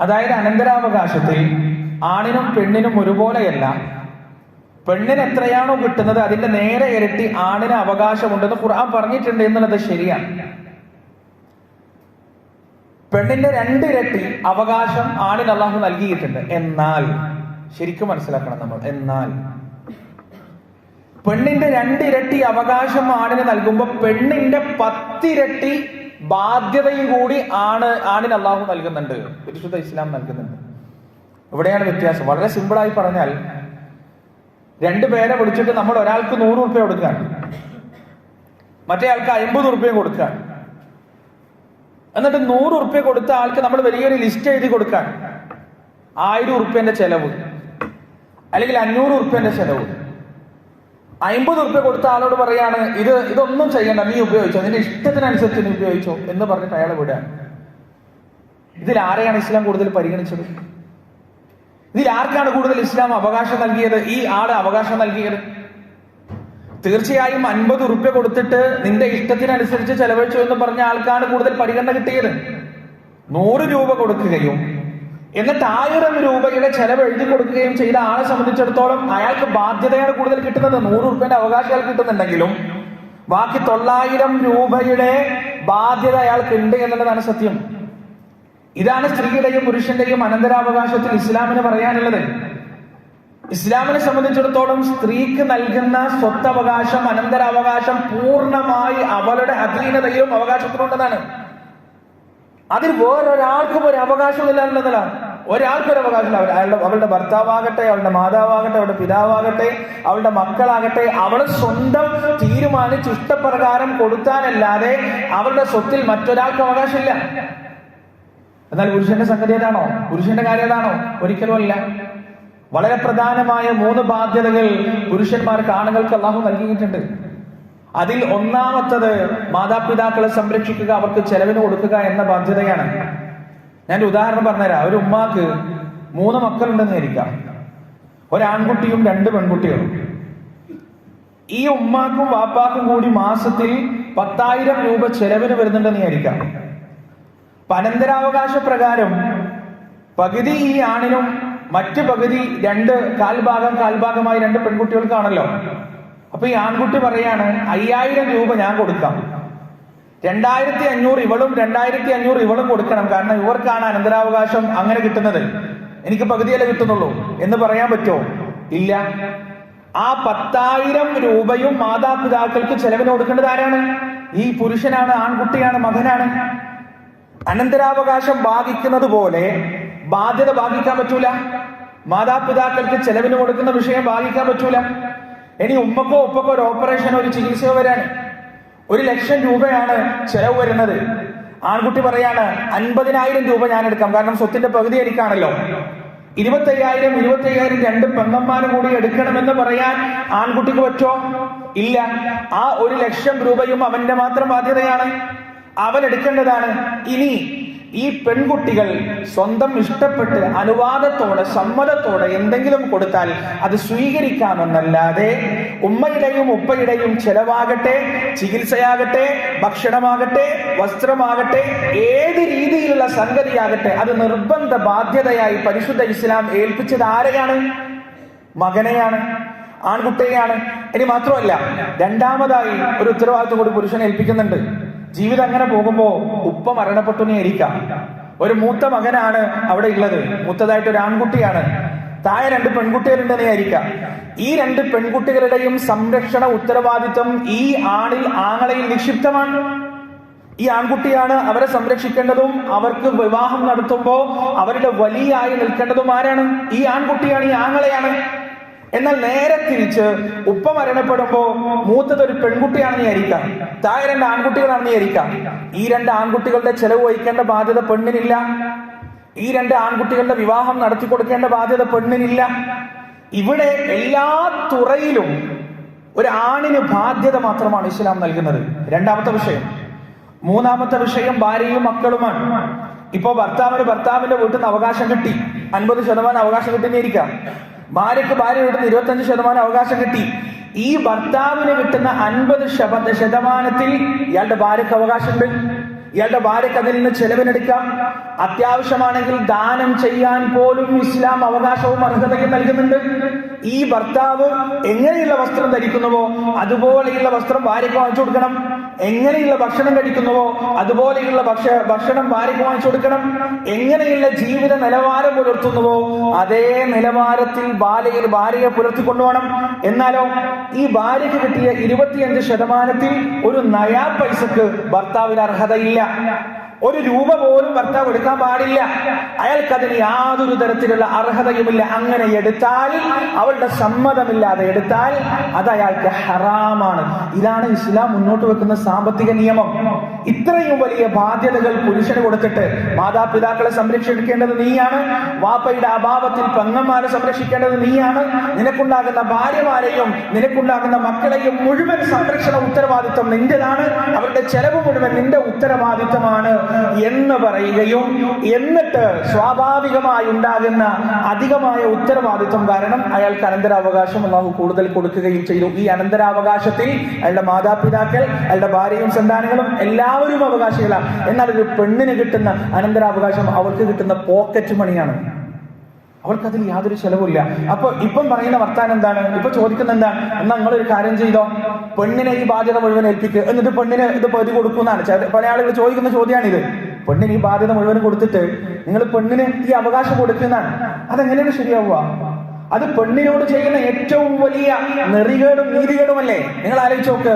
അതായത് അനന്തരാവകാശത്തിൽ ആണിനും പെണ്ണിനും ഒരുപോലെയല്ല. പെണ്ണിന് എത്രയാണോ കിട്ടുന്നത് അതിന്റെ നേരെ ഇരട്ടി ആണിന് അവകാശമുണ്ടെന്ന് ഖുർആൻ പറഞ്ഞിട്ടുണ്ട് എന്നുള്ളത് ശരിയാണ് പെണ്ണിന്റെ രണ്ടിരട്ടി അവകാശം ആണിന് അള്ളാഹു നൽകിയിട്ടുണ്ട്. എന്നാൽ ശരിക്കും മനസ്സിലാക്കണം നമ്മൾ എന്നാൽ. പെണ്ണിന്റെ രണ്ടിരട്ടി അവകാശം ആണിന് നൽകുമ്പോൾ പെണ്ണിന്റെ പത്തിരട്ടി ബാധ്യതയും കൂടി ആണ് ആണിന് അള്ളാഹു നൽകുന്നുണ്ട്. പരിശുദ്ധ ഇസ്ലാം നൽകുന്നുണ്ട്. ഇവിടെയാണ് വ്യത്യാസം. വളരെ സിമ്പിളായി പറഞ്ഞാൽ രണ്ടു പേരെ വിളിച്ചിട്ട് നമ്മൾ ഒരാൾക്ക് നൂറ് റുപ്യ കൊടുക്കാൻ മറ്റേ ആൾക്ക് അമ്പത് റുപ്യ കൊടുക്കാൻ എന്നിട്ട് നൂറ് റുപ്യ കൊടുത്ത ആൾക്ക് നമ്മൾ വലിയൊരു ലിസ്റ്റ് എഴുതി കൊടുക്കാൻ ആയിരം ഉറുപ്പ്യന്റെ ചെലവ്. അല്ലെങ്കിൽ അഞ്ഞൂറ് ഉറുപ്പ്യന്റെ ചെലവ്. അമ്പത് ഉറുപ്പ്യ കൊടുത്ത ആളോട് പറയാണ് ഇത് ഇതൊന്നും ചെയ്യണ്ട നീ ഉപയോഗിച്ചോ നിന്റെ ഇഷ്ടത്തിനനുസരിച്ച് നീ ഉപയോഗിച്ചോ എന്ന് പറഞ്ഞിട്ട് അയാളെ വിടുകയാണ് ഇതിൽ ആരെയാണ് ഇസ്ലാം കൂടുതൽ പരിഗണിച്ചത്? ഇതിൽ ആർക്കാണ് കൂടുതൽ ഇസ്ലാം അവകാശം നൽകിയത്? ഈ ആൾ അവകാശം നൽകിയത്? തീർച്ചയായും അൻപത് ഉറുപ്പ്യ കൊടുത്തിട്ട് നിന്റെ ഇഷ്ടത്തിനനുസരിച്ച് ചെലവഴിച്ചു എന്ന് പറഞ്ഞ ആൾക്കാണ് കൂടുതൽ പരിഗണന കിട്ടിയത്. നൂറ് രൂപ കൊടുക്കുകയും എന്നിട്ട് ആയിരം രൂപയുടെ ചെലവ് എഴുതി കൊടുക്കുകയും ചെയ്ത ആളെ സംബന്ധിച്ചിടത്തോളം അയാൾക്ക് ബാധ്യതയാണ് കൂടുതൽ കിട്ടുന്നത്. നൂറ് റുപ്യന്റെ അവകാശം അയാൾക്ക് കിട്ടുന്നുണ്ടെങ്കിലും ബാക്കി തൊള്ളായിരം രൂപയുടെ ബാധ്യത അയാൾക്ക് ഉണ്ട് എന്നുള്ളതാണ് സത്യം. ഇതാണ് സ്ത്രീയുടെയും പുരുഷന്റെയും അനന്തരാവകാശത്തിൽ ഇസ്ലാമിന് പറയാനുള്ളത്. ഇസ്ലാമിനെ സംബന്ധിച്ചിടത്തോളം സ്ത്രീക്ക് നൽകുന്ന സ്വത്തവകാശം അനന്തരാവകാശം പൂർണമായി അവളുടെ അധീനതയിലും അവകാശത്തിലുള്ളതാണ് അതിൽ വേറൊരാൾക്കും ഒരു അവകാശമില്ല എന്നുള്ളതാണ്. ഒരാൾക്കും ഒരു അവകാശമില്ല. അവർ അയാളുടെ അവളുടെ ഭർത്താവാകട്ടെ അവളുടെ മാതാവാകട്ടെ അവളുടെ പിതാവാകട്ടെ അവളുടെ മക്കളാകട്ടെ അവൾ സ്വന്തം തീരുമാനിച്ച് ഇഷ്ടപ്രകാരം കൊടുത്താനല്ലാതെ അവളുടെ സ്വത്തിൽ മറ്റൊരാൾക്ക് അവകാശമില്ല. എന്നാൽ പുരുഷന്റെ സംഗതി ഏതാണോ? പുരുഷന്റെ കാര്യം ഏതാണോ? ഒരിക്കലും അല്ല. വളരെ പ്രധാനമായ മൂന്ന് ബാധ്യതകൾ പുരുഷന്മാർക്ക് ആണുങ്ങൾക്ക് അള്ളാഹു നൽകിയിട്ടുണ്ട്. അതിൽ ഒന്നാമത്തത് മാതാപിതാക്കളെ സംരക്ഷിക്കുക അവർക്ക് ചെലവിന് കൊടുക്കുക എന്ന ബാധ്യതയാണ്. ഞാൻ ഉദാഹരണം പറഞ്ഞുതരാം. ഒരു ഉമ്മാക്ക് മൂന്ന് മക്കളുണ്ടെന്ന് ഇരിക്കാം ഒരാൺകുട്ടിയും രണ്ട് പെൺകുട്ടികളും. ഈ ഉമ്മാക്കും വാപ്പാക്കും കൂടി മാസത്തിൽ പത്തായിരം രൂപ ചെലവിന് വരുന്നുണ്ടെന്ന് വിചാരിക്കാം. പനന്തരാവകാശ പ്രകാരം പകുതി ഈ ആണിനും മറ്റ് പകുതി രണ്ട് കാൽഭാഗം കാൽഭാഗമായി രണ്ട് പെൺകുട്ടികൾക്കാണല്ലോ. അപ്പൊ ഈ ആൺകുട്ടി പറയാണ് അയ്യായിരം രൂപ ഞാൻ കൊടുക്കാം. രണ്ടായിരത്തി അഞ്ഞൂറ് ഇവളും രണ്ടായിരത്തി അഞ്ഞൂറ് ഇവളും കൊടുക്കണം. കാരണം ഇവർക്കാണ് അനന്തരാവകാശം അങ്ങനെ കിട്ടുന്നത്. എനിക്ക് പകുതിയല്ലേ കിട്ടുന്നുള്ളൂ. എന്ന് പറയാൻ പറ്റുമോ? ഇല്ല. ആ പത്തായിരം രൂപയും മാതാപിതാക്കൾക്ക് ചെലവിന് കൊടുക്കേണ്ടത് ആരാണ്? ഈ പുരുഷനാണ് ആൺകുട്ടിയാണ് മകനാണ്. അനന്തരാവകാശം ബാധിക്കുന്നത് പോലെ ബാധ്യത ബാധിക്കാൻ പറ്റൂല. മാതാപിതാക്കൾക്ക് ചെലവിന് കൊടുക്കുന്ന വിഷയം ബാധിക്കാൻ പറ്റൂല. ഇനി ഉമ്മക്കോ ഉപ്പക്കോ ഒരു ഓപ്പറേഷനോ ഒരു ചികിത്സയോ വരാൻ ഒരു ലക്ഷം രൂപയാണ് ചെലവ് വരുന്നത്. ആൺകുട്ടി പറയാണ് അൻപതിനായിരം രൂപ ഞാൻ എടുക്കാം കാരണം സ്വത്തിന്റെ പകുതി എനിക്കാണല്ലോ. ഇരുപത്തയ്യായിരം ഇരുപത്തയ്യായിരം രണ്ട് പെങ്ങന്മാരും കൂടി എടുക്കണമെന്ന് പറയാൻ ആൺകുട്ടിക്ക് പറ്റോ? ഇല്ല. ആ ഒരു ലക്ഷം രൂപയും അവന്റെ മാത്രം ബാധ്യതയാണ്. അവൻ എടുക്കേണ്ടതാണ്. ഇനി ഈ പെൺകുട്ടികൾ സ്വന്തം ഇഷ്ടപ്പെട്ട് അനുവാദത്തോടെ സമ്മതത്തോടെ എന്തെങ്കിലും കൊടുത്താൽ അത് സ്വീകരിക്കാമെന്നല്ലാതെ ഉമ്മയുടെയും ഉപ്പയുടെയും ചെലവാകട്ടെ ചികിത്സയാകട്ടെ ഭക്ഷണമാകട്ടെ വസ്ത്രമാകട്ടെ ഏത് രീതിയിലുള്ള സംഗതിയാകട്ടെ അത് നിർബന്ധ ബാധ്യതയായി പരിശുദ്ധ ഇസ്ലാം ഏൽപ്പിച്ചത് ആരെയാണ്? മകനെയാണ് ആൺകുട്ടിയെയാണ്. ഇനി മാത്രമല്ല രണ്ടാമതായി ഒരു ഉത്തരവാദിത്വം കൂടി പുരുഷനെ ഏൽപ്പിക്കുന്നുണ്ട്. ജീവിതം അങ്ങനെ പോകുമ്പോ ഉപ്പ മരണപ്പെട്ടു ഇരിക്കാം. ഒരു മൂത്ത മകനാണ് അവിടെ ഉള്ളത്. മൂത്തതായിട്ട് ഒരു ആൺകുട്ടിയാണ്. താഴെ രണ്ട് പെൺകുട്ടികളുണ്ടെന്ന് വിചാരിക്കാം ഈ രണ്ട് പെൺകുട്ടികളുടെയും സംരക്ഷണ ഉത്തരവാദിത്വം ഈ ആണിൽ ആങ്ങളയിൽ നിക്ഷിപ്തമാണ്. ഈ ആൺകുട്ടിയാണ് അവരെ സംരക്ഷിക്കേണ്ടതും അവർക്ക് വിവാഹം നടത്തുമ്പോൾ അവരുടെ വലിയായി നിൽക്കേണ്ടതും ആരാണ്? ഈ ആൺകുട്ടിയാണ് ഈ ആങ്ങളെയാണ്. എന്നാൽ നേരെ തിരിച്ച് ഉപ്പ മരണപ്പെടുമ്പോ മൂത്തത് ഒരു പെൺകുട്ടിയാണെന്ന് വിചാരിക്കാം താഴെ രണ്ട് ആൺകുട്ടികളാണെന്ന് വിചാരിക്കാം ഈ രണ്ട് ആൺകുട്ടികളുടെ ചെലവ് വഹിക്കേണ്ട ബാധ്യത പെണ്ണിനില്ല. ഈ രണ്ട് ആൺകുട്ടികളുടെ വിവാഹം നടത്തി കൊടുക്കേണ്ട ബാധ്യത പെണ്ണിനില്ല. ഇവിടെ എല്ലാ തുറയിലും ഒരു ആണിന് ബാധ്യത മാത്രമാണ് ഇസ്ലാം നൽകുന്നത്. രണ്ടാമത്തെ വിഷയം. മൂന്നാമത്തെ വിഷയം ഭാര്യയും മക്കളുമാണ്. ഇപ്പോ ഭർത്താവിന് ഭർത്താവിന്റെ വീട്ടിൽ നിന്ന് അവകാശം കിട്ടി. അൻപത് ശതമാനം അവകാശം കിട്ടുന്നിരിക്കാം ഭാര്യക്ക് ഭാര്യ കിട്ടുന്ന ഇരുപത്തഞ്ച് ശതമാനം അവകാശം കിട്ടി. ഈ ഭർത്താവിന് കിട്ടുന്ന അൻപത് ശതമാനത്തിൽ ഇയാളുടെ ഭാര്യക്ക് അവകാശമുണ്ട്. ഇയാളുടെ ഭാര്യയ്ക്ക് അതിൽ നിന്ന് ചെലവിനെടുക്കാം. അത്യാവശ്യമാണെങ്കിൽ ദാനം ചെയ്യാൻ പോലും ഇസ്ലാം അവകാശവും അർഹതയും നൽകുന്നുണ്ട്. ഈ ഭർത്താവ് എങ്ങനെയുള്ള വസ്ത്രം ധരിക്കുന്നുവോ അതുപോലെയുള്ള വസ്ത്രം ഭാര്യയ്ക്ക് വാങ്ങിച്ചു കൊടുക്കണം. എങ്ങനെയുള്ള ഭക്ഷണം കഴിക്കുന്നുവോ അതുപോലെയുള്ള ഭക്ഷ ഭക്ഷണം ഭാര്യയ്ക്ക് വാങ്ങിച്ചു കൊടുക്കണം. എങ്ങനെയുള്ള ജീവിത നിലവാരം പുലർത്തുന്നുവോ അതേ നിലവാരത്തിൽ ബാലയിൽ ഭാര്യയെ പുലർത്തിക്കൊണ്ടുപോകണം. എന്നാലോ ഈ ഭാര്യയ്ക്ക് കിട്ടിയ ഇരുപത്തിയഞ്ച് ശതമാനത്തിൽ ഒരു നയാ പൈസക്ക് ഭർത്താവിന് അർഹതയില്ല. ഒരു രൂപ പോലും ഭർത്താവ് എടുക്കാൻ പാടില്ല. അയാൾക്കതിന് യാതൊരു തരത്തിലുള്ള അർഹതയുമില്ല. അങ്ങനെ എടുത്താൽ അവളുടെ സമ്മതമില്ലാതെ എടുത്താൽ അത് അയാൾക്ക് ഹറാമാണ്. ഇതാണ് ഇസ്ലാം മുന്നോട്ട് വെക്കുന്ന സാമ്പത്തിക നിയമം. ഇത്രയും വലിയ ബാധ്യതകൾ പുരുഷന് കൊടുത്തിട്ട് മാതാപിതാക്കളെ സംരക്ഷിക്കേണ്ടത് നീയാണ്. വാപ്പയുടെ അഭാവത്തിൽ പെങ്ങന്മാരെ സംരക്ഷിക്കേണ്ടത് നീയാണ്. നിനക്കുണ്ടാകുന്ന ഭാര്യമാരെയും നിനക്കുണ്ടാകുന്ന മക്കളെയും മുഴുവൻ സംരക്ഷണ ഉത്തരവാദിത്വം നിന്റേതാണ്. അവരുടെ ചെലവ് മുഴുവൻ നിന്റെ ഉത്തരവാദിത്വമാണ് എന്ന് പറയുകയും എന്നിട്ട് സ്വാഭാവികമായി ഉണ്ടാകുന്ന അധികമായ ഉത്തരവാദിത്വം കാരണം അയാൾക്ക് അനന്തരാവകാശം അള്ളാഹു കൂടുതൽ കൊടുക്കുകയും ചെയ്തു. ഈ അനന്തരാവകാശത്തിൽ അയാളുടെ മാതാപിതാക്കൾ അയാളുടെ ഭാര്യയും സന്താനങ്ങളും എല്ലാവരും അവകാശികളാണ് എന്നാൽ ഒരു പെണ്ണിന് കിട്ടുന്ന അനന്തരാവകാശം അവൾക്ക് കിട്ടുന്ന പോക്കറ്റ് മണിയാണ് അവൾക്ക് അതിൽ യാതൊരു ചെലവുമില്ല. അപ്പൊ ഇപ്പം പറയുന്ന വർത്താനം എന്താണ്? ഇപ്പൊ ചോദിക്കുന്ന എന്താണ്? എന്നാ നിങ്ങൾ ഒരു കാര്യം ചെയ്തോ? പെണ്ണിനെ ഈ ബാധ്യത മുഴുവൻ ഏൽപ്പിക്കുക എന്നിട്ട് പെണ്ണിന് ഇത് പതി കൊടുക്കുന്നതാണ് പല ആളുകൾ ചോദിക്കുന്ന ചോദ്യമാണിത്. പെണ്ണിന് ഈ ബാധ്യത മുഴുവൻ കൊടുത്തിട്ട് നിങ്ങൾ പെണ്ണിന് ഈ അവകാശം കൊടുക്കുന്നതാണ്. അതെങ്ങനെയാണ് ശരിയാവുക? അത് പെണ്ണിനോട് ചെയ്യുന്ന ഏറ്റവും വലിയ നെറികേടും നീതികേടുമല്ലേ? നിങ്ങൾ ആലോചിച്ച് നോക്ക്.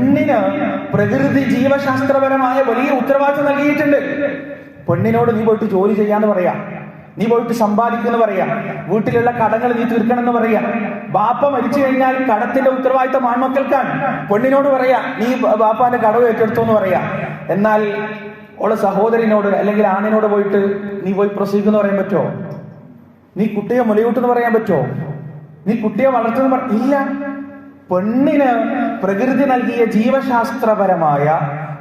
പെണ്ണിന് പ്രകൃതി ജീവശാസ്ത്രപരമായ വലിയ ഉത്തരവാദിത്വം നൽകിയിട്ടുണ്ട്. പെണ്ണിനോട് നീ പോയിട്ട് ജോലി ചെയ്യാന്ന് പറയാം. നീ പോയിട്ട് സമ്പാദിക്കുന്നു പറയാ. വീട്ടിലുള്ള കടങ്ങൾ നീ തീർക്കണം എന്ന് പറയാ. ബാപ്പ മരിച്ചു കഴിഞ്ഞാൽ കടത്തിന്റെ ഉത്തരവാദിത്തം ആൺമക്കൾക്കാണ്. പെണ്ണിനോട് പറയാ നീ ബാപ്പാന്റെ കടവ് ഏറ്റെടുത്തു എന്ന് പറയാ. എന്നാൽ ഓളെ സഹോദരനോട് അല്ലെങ്കിൽ ആണിനോട് പോയിട്ട് നീ പോയി പ്രസവിക്കുന്നു പറയാൻ പറ്റുമോ? നീ കുട്ടിയെ മുലയൂട്ടെന്ന് പറയാൻ പറ്റുമോ? നീ കുട്ടിയെ വളർത്തുന്ന ഇല്ല. പെണ്ണിന് പ്രകൃതി നൽകിയ ജീവശാസ്ത്രപരമായ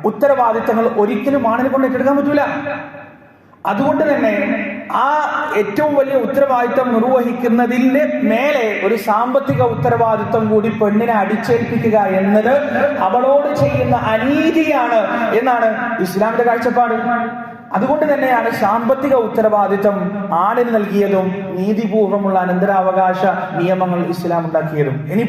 ഉത്തരവാദിത്തങ്ങൾ ഒരിക്കലും ആണിനെ കൊണ്ട് ഏറ്റെടുക്കാൻ പറ്റൂല. അതുകൊണ്ട് തന്നെ ആ ഏറ്റവും വലിയ ഉത്തരവാദിത്തം നിർവഹിക്കുന്നതിന്റെ മേലെ ഒരു സാമ്പത്തിക ഉത്തരവാദിത്തം കൂടി പെണ്ണിനെ അടിച്ചേൽപ്പിക്കുക എന്നത് അവളോട് ചെയ്യുന്ന അനീതിയാണ് എന്നാണ് ഇസ്ലാമിന്റെ കാഴ്ചപ്പാട്. അതുകൊണ്ട് തന്നെയാണ് സാമ്പത്തിക ഉത്തരവാദിത്തം ആണിന് നൽകിയതും നീതിപൂർവമുള്ള അനന്തരാവകാശ നിയമങ്ങൾ ഇസ്ലാം ഉണ്ടാക്കിയതും. ഇനി